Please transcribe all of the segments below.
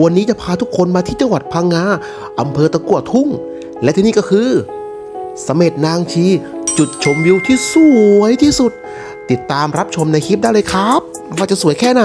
วันนี้จะพาทุกคนมาที่จังหวัดพังงาอำเภอตะกั่วทุ่ง และที่นี่ก็คือเสม็ดนางชี จุดชมวิวที่สวยที่สุด ติดตามรับชมในคลิปได้เลยครับ ว่าจะสวยแค่ไหน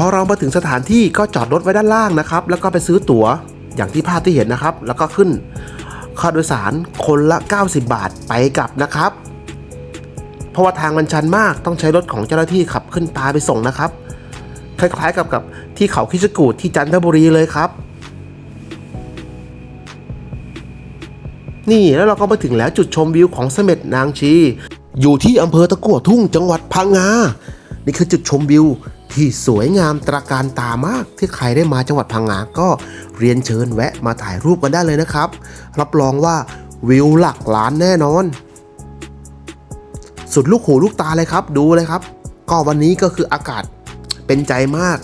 พอเรามาถึงสถานที่ก็จอดรถไว้ด้านล่างนะครับ แล้วก็ไปซื้อตั๋วอย่างที่ภาพที่เห็นนะครับ แล้วก็ขึ้นค่าโดยสารคนละ 90 บาทไปกลับนะครับ เพราะว่าทางมันชันมากต้องใช้รถของเจ้าหน้าที่ขับขึ้นตาไปส่งนะครับ คล้ายๆกับกับที่เขาคิชกูดที่จันทบุรีเลยครับ นี่แล้วเราก็มาถึงแล้วจุดชมวิวของเสม็ดนางชี อยู่ที่อำเภอตะกั่วทุ่งจังหวัดพังงา นี่คือจุดชมวิว ที่สวยงามตระการตามาก ที่ใครได้มาจังหวัดพังงาก็เรียนเชิญแวะมาถ่ายรูปกันได้เลยนะครับ รับรองว่าวิวหลักล้านแน่นอน สุดลูกหูลูกตาเลยครับ ดูเลยครับ ก็วันนี้ก็คืออากาศเป็นใจมาก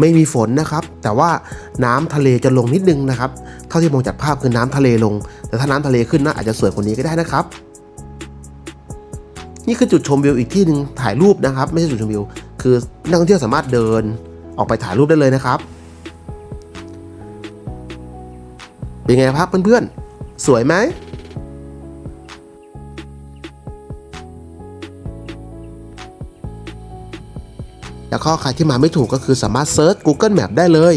ไม่มีฝนนะครับ แต่ว่าน้ำทะเลจะลงนิดนึงนะครับ เท่าที่มองจากภาพคือน้ำทะเลลง แต่ถ้าน้ำทะเลขึ้นน่าอาจจะสวยกว่านี้ก็ได้นะครับนี่คือจุดชมวิวอีกที่หนึ่งถ่ายรูปนะครับ ไม่ใช่จุดชมวิว คือนักท่องเที่ยวสามารถเดินออกไปถ่ายรูปได้เลยนะครับ เป็นไงครับเพื่อนๆ สวยไหมแล้วก็ใครที่มาไม่ถูกก็คือสามารถเซิร์ช Google Map ได้เลย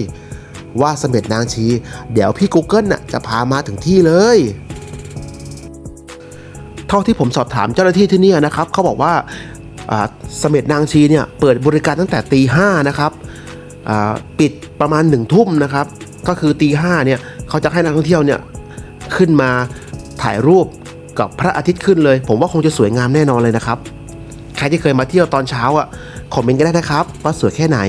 ว่าเสม็ดนางชี เดี๋ยวพี่ Google น่ะจะพามาถึงที่เลย เท่าที่ผมสอบถามเจ้าหน้าที่ที่นี่นะครับ เขาบอกว่า เสม็ดนางชีเนี่ยเปิดบริการตั้งแต่ตีห้านะครับปิดประมาณหนึ่งทุ่มนะครับ ก็คือตีห้าเนี่ยเขาจะให้นักท่องเที่ยวเนี่ยขึ้นมาถ่ายรูปกับพระอาทิตย์ขึ้นเลย ผมว่าคงจะสวยงามแน่นอนเลยนะครับ ใครที่เคยมาเที่ยวตอนเช้าอะคอมเมนต์กันได้นะครับ ว่าสวยแค่ไหน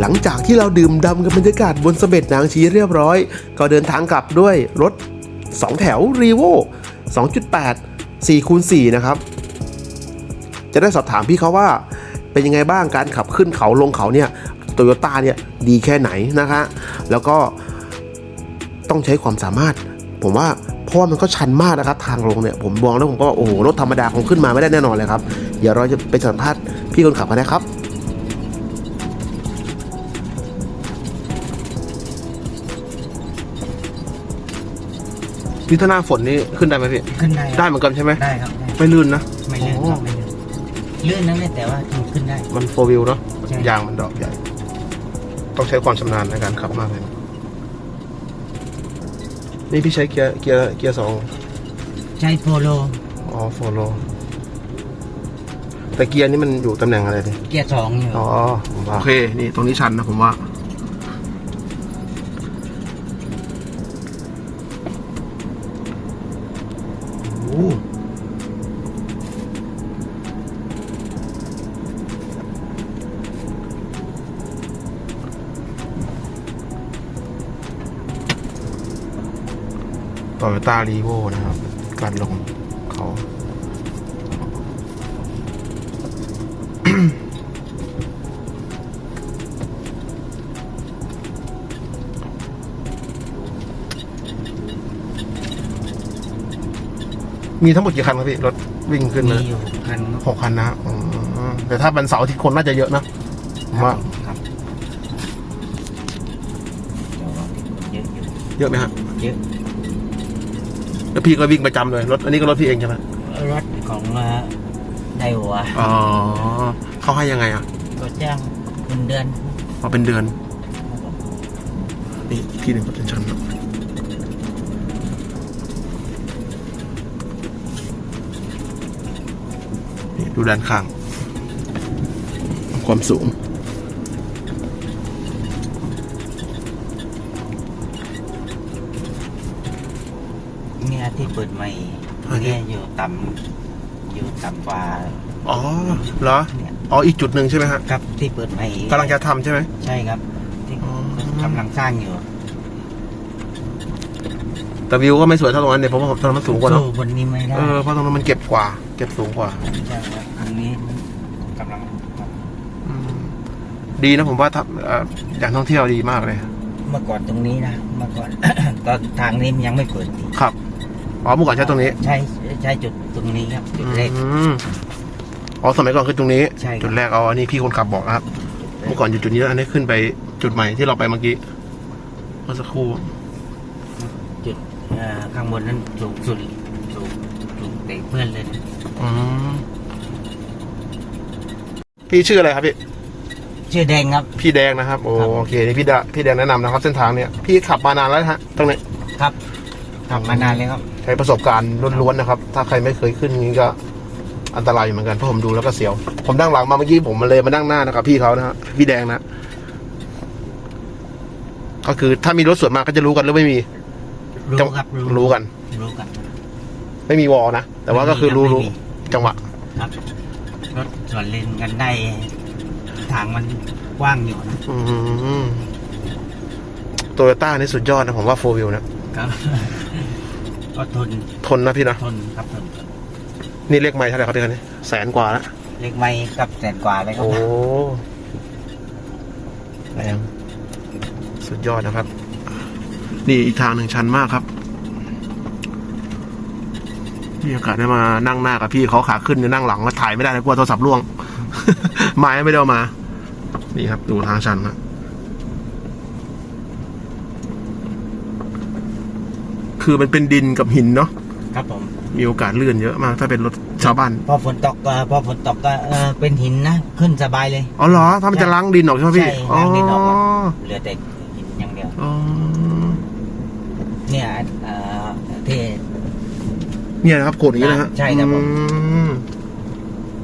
หลังจากที่เราดื่มดำกับบรรยากาศบนสเสม็ดนางชีเรียบร้อย ก็เดินทางกลับด้วยรถ 2 แถวรีโว2.8 4คูณ4นะครับ จะได้สอบถามพี่เขาว่าเป็นยังไงบ้างการขับขึ้นเขาลงเขาเนี่ยโตโยต้าเนี่ยดีแค่ไหนนะคะ แล้วก็ต้องใช้ความสามารถ ผมว่าเพราะว่ามันก็ชันมากนะครับ ทางลงเนี่ยผมมองแล้วผมก็โอ้โหรถธรรมดาคงขึ้นมาไม่ได้แน่นอนเลยครับ เดี๋ยวเราจะไปสัมภาษณ์พี่คนขับกันนะครับ นี่ถ้าหน้าฝนนี่ขึ้นได้ไหมพี่ ขึ้นได้ได้เหมือนกันใช่ไหม ได้ครับได้ไม่ลื่นนะ ไม่ลื่นอ๋อครับไม่ลื่นลื่นนั่นแหละแต่ว่าขึ้นได้ มันโฟวิลเนาะ ใช่ ยางมันดอกใหญ่ ต้องใช้ความชำนาญในการขับมากเลยนะนี่พี่ใช้เกียร์เกียร์เกียร์สอง ใช้โฟโลอ๋อโฟโลแต่เกียร์นี่มันอยู่ตำแหน่งอะไรดิเกียร์สองอยู่ อ๋อผมว่าโอเค นี่ตรงนี้ชันนะผมว่า โตโยต้ารีโวนะครับ การลงเขามีทั้งหมดกี่คันครับพี่ รถวิ่งขึ้นมีมาอยู่คันหกคันนะอ๋อแต่ถ้าเป็นเสาร์อาทิตย์คนน่าจะเยอะนะผมว่าครับเยอะอยู่เยอะไหมฮะ เยอะ แล้วพี่ก็วิ่งประจำเลยรถอันนี้ก็รถพี่เองใช่ไหมรถของเอ่อไดหัวอ๋อเขาให้ยังไงอะก็จ้างเป็นเดือนพอเป็นเดือน นี่อีกที่หนึ่งก็เป็นชั้นนะดูด้านข้าง ความสูง ที่เปิดใหม่อันนี้ เนี่ยอยู่ต่ำอยู่ต่ำกว่าอ๋อเหรอ เนี่ยอ๋อ อีกจุดหนึ่งใช่ไหมฮะครับที่เปิดใหม่กำลังจะทำใช่ไหม ใช่ครับ ที่อ๋อ กำลังสร้างอยู่แต่วิวก็ไม่สวยเท่าตรงนั้นเนี่ยเพราะว่าตรงนั้นมันสูงกว่าเนอะสู้บนนี้ไม่ได้เออเพราะตรงนั้นมันเก็บกว่า เก็บสูงกว่า ใช่ครับตรงนี้กำลังอืมดีนะผมว่าถ้าเอ่ออย่างท่องเที่ยวดีมากเลย เมื่อก่อนตรงนี้นะเมื่อก่อน ตอนทางนี้มันยังไม่เปิดดีครับ อ๋อเมื่อก่อนใช้ตรงนี้ใช่ใช่จุดตรงนี้ครับจุดแรกอืมอ๋อสมัยก่อนคือตรงนี้ ใช่ครับจุดแรกเอาอันนี้พี่คนขับบอกนะครับ เมื่อก่อนอยู่จุดนี้แล้วอันนี้ขึ้นไปจุดใหม่ที่เราไปเมื่อกี้เมื่อสักครู่จุดเอ่อข้างบนนั้นสูงสุดสูงสูงเตะเพื่อนเลยนะอืมพี่ชื่ออะไรครับพี่ ชื่อแดงครับ พี่แดงนะครับโอครับ โอเคนี่พี่ดาพี่แดงแนะนำนะครับ เส้นทางเนี้ยพี่ขับมานานแล้วนะฮะตรงนี้ครับ ทำมานานเลยครับใช้ประสบการณ์ล้วนๆนะครับ ถ้าใครไม่เคยขึ้นนี้ก็อันตรายอยู่เหมือนกันเพราะผมดูแล้วก็เสียว ผมนั่งหลังมาเมื่อกี้ผมมาเลยมานั่งหน้านะครับ พี่เขานะฮะพี่แดงนะ ก็คือถ้ามีรถสวนมาก็จะรู้กันหรือไม่มีรู้จังครับรู้กัน รู้กัน ไม่มีวอลนะ แต่ว่าก็คือรู้ไม่มีรู้จังหวะครับรถสวนเลนกันได้ทางมันกว้างอยู่นะโตโยต้านี่สุดยอดนะผมว่าโฟวิลนะ ครับ ก็ทนทนนะพี่นะทนครับทนนี่เลขไม้เท่าไหร่ครับพี่คันนี้แสนกว่าแล้วเล็กไม่กับแสนกว่าเลยครับ โอ้แรงสุดยอดนะครับ นี่อีกทางหนึ่งชันมากครับมีโอกาสได้มานั่งหน้ากับพี่เขาขาขึ้นเนี่ยนั่งหลังก็ถ่ายไม่ได้นะกลัวโทรศัพท์ร่วง ไม้ไม่ได้เอามา นี่ครับ ดูทางชันนะ คือมันเป็นดินกับหินเนาะครับผม มีโอกาสเลื่อนเยอะมาก ถ้าเป็นรถชาวบ้านพอฝนตกก็พอฝนตกก็เออเป็นหินนะ ขึ้นสบายเลย อ๋อเหรอถ้ามันจะล้างดินออกใช่ไหมพี่ใช่ล้างดินออกอ๋อเหลือแต่หินอย่างเดียว อ๋อเนี่ยเอ่อที่ เนี่ยนะครับโขดอย่างนี้นะฮะใช่ครับผมอืม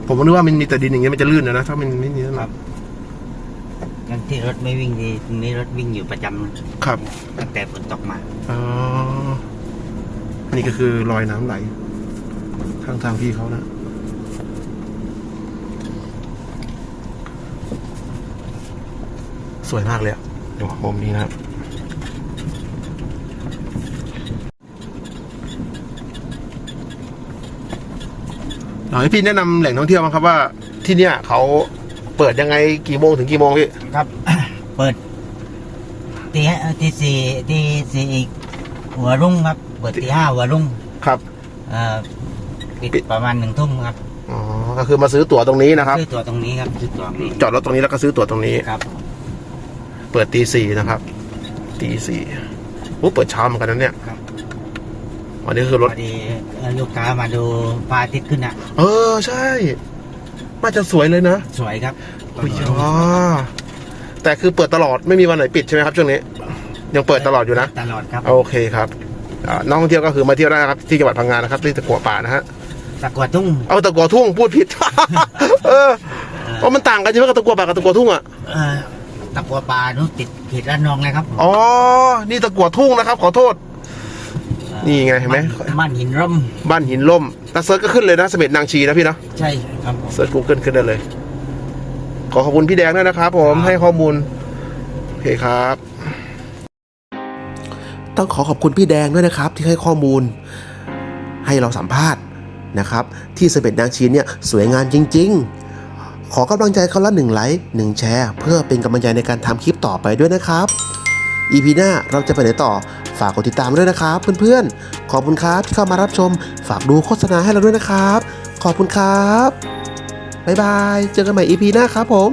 ผมก็นึกว่ามันมีแต่ดินอย่างเงี้ยมันจะลื่นนะนะถ้ามันไม่มีนั่นคหรรัอบ งั้นที่รถไม่วิ่งดีตรงนี้รถวิ่งอยู่ประจำครับตั้งแต่ฝนตกมา อ๋อนี่ก็คือรอยน้ำไหลทางทางพี่เขานะ สวยมากเลยอะดูมุมนี้นะครับอยากให้พี่แนะนำแหล่งท่องเที่ยวบ้างครับว่าที่เนี่ยเขา เปิดยังไงกี่โมงถึงกี่โมงพี่ครับ เปิดตีห้าตีสี่ตีสี่อีกหัวรุ่งครับ เปิดตีห้าหัวรุ่งครับเอ่อปิดปิดประมาณหนึ่งทุ่มครับอ๋อก็คือมาซื้อตั๋วตรงนี้นะครับ ซื้อตัวตรงนี้ครับซื้อตัวตรงนี้จอดรถตรงนี้แล้วก็ซื้อตั๋วตรงนี้ครับ เปิดตีสี่นะครับตีสี่โอ้เปิดเช้าเหมือนกันนะเนี่ยครับวันนี้คือรถพอดีเอ่อลูกค้ามาดูพระอาทิตย์ขึ้นอะ เออใช่ น่าจะสวยเลยนะสวยครับอุ้ยอ๋อแต่คือเปิดตลอดไม่มีวันไหนปิดใช่ไหมครับช่วงนี้ ยังเปิดตลอดอยู่นะตลอดครับโอเคครับอ่านักท่องเที่ยวก็คือมาเที่ยวได้นะครับที่จังหวัดพังงานะครับที่ตะกัวป่านะฮะตะกัวทุ่งเอาตะกัวทุ่งพูดผิด เออเพราะมันต่างกันใช่ไหมกับตะกัวป่ากับตะกัวทุ่งอะเอ่อตะกัวปลานู้นติดเขตระนองเลยครับอ๋อนี่ตะกัวทุ่งนะครับ ขอโทษ นี่ไงเห็นไหมบ้านหินร่ม บ้านหินล่มตาเซิร์ชก็ขึ้นเลยนะเสม็ดนางชีนะพี่นะใช่ครับผมเซิร์ชกูเกิลขึ้นได้เลย ขอขอบคุณพี่แดงด้วยนะครับผมครับให้ข้อมูลโอเคครับ ต้องขอขอบคุณพี่แดงด้วยนะครับ ที่ให้ข้อมูล ให้เราสัมภาษณ์นะครับ ที่เสม็ดนางชีเนี่ยสวยงามจริง ๆ ขอกำลังใจเขาละหนึ่งไลค์หนึ่งแชร์ เพื่อเป็นกำลังใจในการทำคลิปต่อไปด้วยนะครับอีพีหน้าเราจะไปไหนต่อ ฝากกดติดตามด้วยนะครับเพื่อนๆ ขอบคุณครับที่เข้ามารับชม ฝากดูโฆษณาให้เราด้วยนะครับ ขอบคุณครับ บ๊ายบาย เจอกันใหม่ EP หน้าครับผม